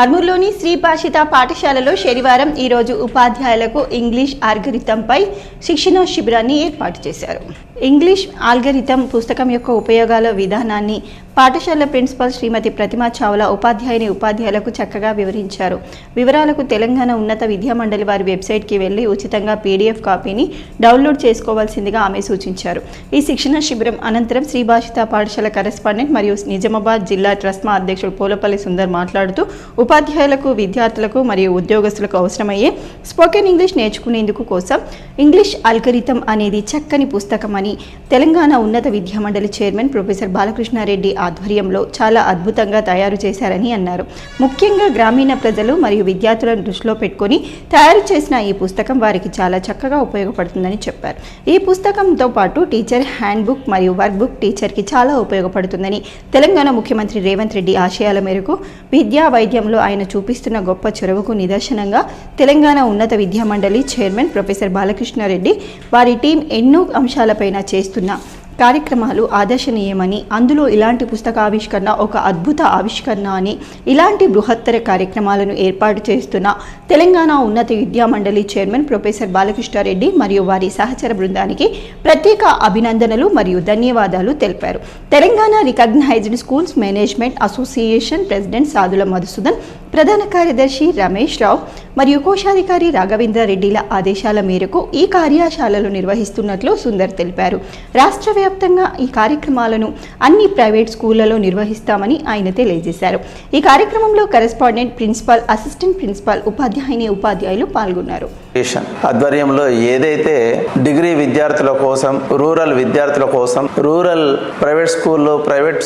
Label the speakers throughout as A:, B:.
A: ఆర్మూర్లోని శ్రీభాషిత పాఠశాలలో శనివారం ఈరోజు ఉపాధ్యాయులకు ఇంగ్లీష్ ఆల్గరితంపై శిక్షణ శిబిరాన్ని ఏర్పాటు చేశారు. ఇంగ్లీష్ ఆల్గరితం పుస్తకం యొక్క ఉపయోగాల విధానాన్ని పాఠశాల ప్రిన్సిపాల్ శ్రీమతి ప్రతిమా చావ్లా ఉపాధ్యాయుని ఉపాధ్యాయులకు చక్కగా వివరించారు. వివరాలకు తెలంగాణ ఉన్నత విద్యా మండలి వారి వెబ్సైట్కి వెళ్ళి ఉచితంగా పీడీఎఫ్ కాపీని డౌన్లోడ్ చేసుకోవాల్సిందిగా ఆమె సూచించారు. ఈ శిక్షణ శిబిరం అనంతరం శ్రీభాషిత పాఠశాల కరెస్పాండెంట్ మరియు నిజామాబాద్ జిల్లా ట్రస్మా అధ్యక్షుడు పోలపల్లి సుందర్ మాట్లాడుతూ ఉపాధ్యాయులకు విద్యార్థులకు మరియు ఉద్యోగస్తులకు అవసరమయ్యే స్పోకెన్ ఇంగ్లీష్ నేర్చుకునేందుకు కోసం ఇంగ్లీష్ అల్గరితం అనేది చక్కని పుస్తకం అని తెలంగాణ ఉన్నత విద్యామండలి చైర్మన్ ప్రొఫెసర్ బాలకృష్ణారెడ్డి ఆధ్వర్యంలో చాలా అద్భుతంగా తయారు చేశారని అన్నారు. ముఖ్యంగా గ్రామీణ ప్రజలు మరియు విద్యార్థులను దృష్టిలో పెట్టుకొని తయారు చేసిన ఈ పుస్తకం వారికి చాలా చక్కగా ఉపయోగపడుతుందని చెప్పారు. ఈ పుస్తకంతో పాటు టీచర్ హ్యాండ్ బుక్ మరియు వర్క్ బుక్ టీచర్కి చాలా ఉపయోగపడుతుందని తెలంగాణ ముఖ్యమంత్రి రేవంత్ రెడ్డి ఆశయాల మేరకు విద్యా వైద్యంలో ఆయన చూపిస్తున్న గొప్ప చొరవకు నిదర్శనంగా తెలంగాణ ఉన్నత విద్యా మండలి చైర్మన్ ప్రొఫెసర్ బాలకృష్ణారెడ్డి వారి టీం ఎన్నో అంశాలపైన చేస్తున్న కార్యక్రమాలు ఆదర్శనీయమని అందులో ఇలాంటి పుస్తకావిష్కరణ ఒక అద్భుత ఆవిష్కరణ అని ఇలాంటి బృహత్తర కార్యక్రమాలను ఏర్పాటు చేస్తున్న తెలంగాణ ఉన్నత విద్యా మండలి చైర్మన్ ప్రొఫెసర్ బాలకృష్ణారెడ్డి మరియు వారి సహచర బృందానికి ప్రత్యేక అభినందనలు మరియు ధన్యవాదాలు తెలిపారు. Telangana recognised schools management association president Sadula Madhusudan ప్రధాన కార్యదర్శి రమేష్ రావు మరియు కోశాధికారి రాఘవేంద్ర రెడ్డిల ఆదేశాల మేరకు ఈ కార్యశాలలు నిర్వహిస్తున్నట్లు సుందర్ తెలిపారు. రాష్ట్ర వ్యాప్తంగా ఈ కార్యక్రమాలను అన్ని ప్రైవేట్ స్కూళ్ళలో నిర్వహిస్తామని ఆయన తెలియజేశారు. ఈ కార్యక్రమంలో కరెస్పాండెంట్ ప్రిన్సిపాల్ అసిస్టెంట్ ప్రిన్సిపాల్ ఉపాధ్యాయుని ఉపాధ్యాయులు పాల్గొన్నారు.
B: ఎడ్యుకేషన్ ఆధ్వర్యంలో ఏదైతే డిగ్రీ విద్యార్థుల కోసం రూరల్ విద్యార్థుల కోసం రూరల్ ప్రైవేట్ స్కూల్లో ప్రైవేట్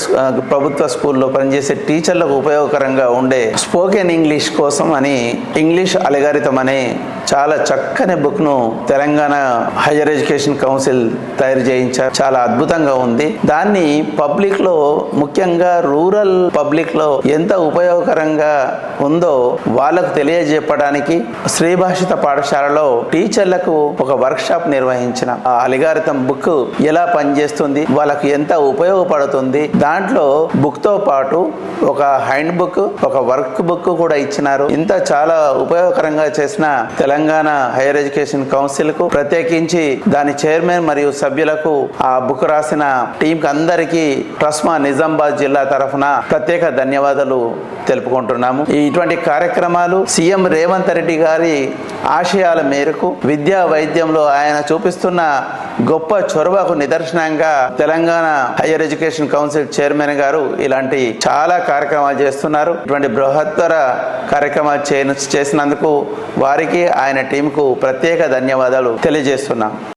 B: ప్రభుత్వ స్కూల్లో పనిచేసే టీచర్లకు ఉపయోగకరంగా ఉండే స్పోకెన్ ఇంగ్లీష్ కోసం అని ఇంగ్లీష్ అలగారితం అనే చాలా చక్కని బుక్ను తెలంగాణ హైయర్ ఎడ్యుకేషన్ కౌన్సిల్ తయారు చేయించారు. చాలా అద్భుతంగా ఉంది. దాన్ని పబ్లిక్లో ముఖ్యంగా రూరల్ పబ్లిక్లో ఎంత ఉపయోగకరంగా ఉందో వాళ్ళకు తెలియజెప్పడానికి శ్రీభాషిత పాఠశాల పాఠశాలలో టీచర్లకు ఒక వర్క్ షాప్ నిర్వహించిన ఆ అలిగారితం బుక్ ఎలా పనిచేస్తుంది వాళ్ళకు ఎంత ఉపయోగపడుతుంది దాంట్లో బుక్తో పాటు ఒక హ్యాండ్ బుక్ ఒక వర్క్ బుక్ కూడా ఇచ్చినారు. ఇంత చాలా ఉపయోగకరంగా చేసిన తెలంగాణ హైయర్ ఎడ్యుకేషన్ కౌన్సిల్కు ప్రత్యేకించి దాని చైర్మన్ మరియు సభ్యులకు ఆ బుక్ రాసిన టీం అందరికీ ట్రస్మా నిజామాబాద్ జిల్లా తరఫున ప్రత్యేక ధన్యవాదాలు తెలుపుకుంటున్నాము. ఈ ఇటువంటి కార్యక్రమాలు సీఎం రేవంత్ రెడ్డి గారి ఆశయాల మేరకు విద్యా వైద్యంలో ఆయన చూపిస్తున్న గొప్ప చొరవకు నిదర్శనంగా Telangana higher education council chairman గారు ఇలాంటి చాలా కార్యక్రమాలు చేస్తున్నారు. ఇటువంటి బృహత్తర కార్యక్రమాలు చేసినందుకు వారికి ఆయన టీంకు ప్రత్యేక ధన్యవాదాలు తెలియజేస్తున్నాం.